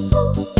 oh, oh.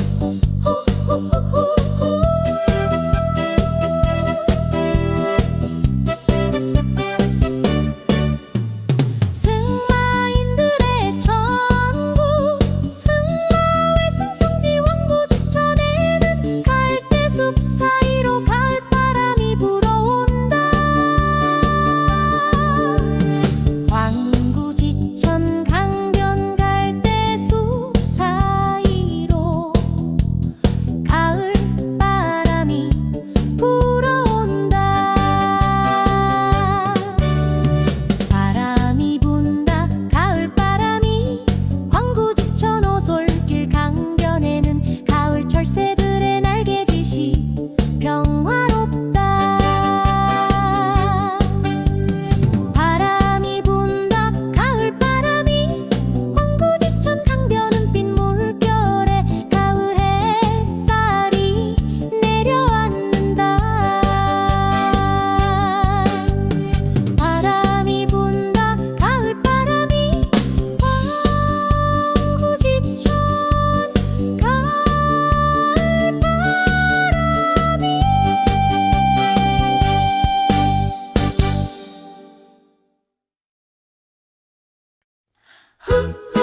바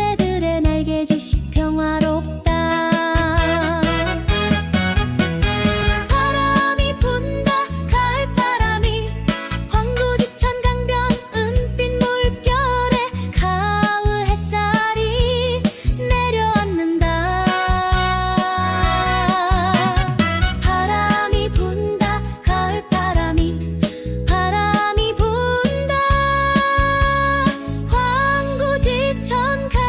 새들의 날개짓이 평화롭다. 바람이 분다 가을바람이. 황구지천 강변 은빛 물결에 가을 햇살이 내려앉는다. 바람이 분다 가을바람이. 바람이 분다. 황구지천강.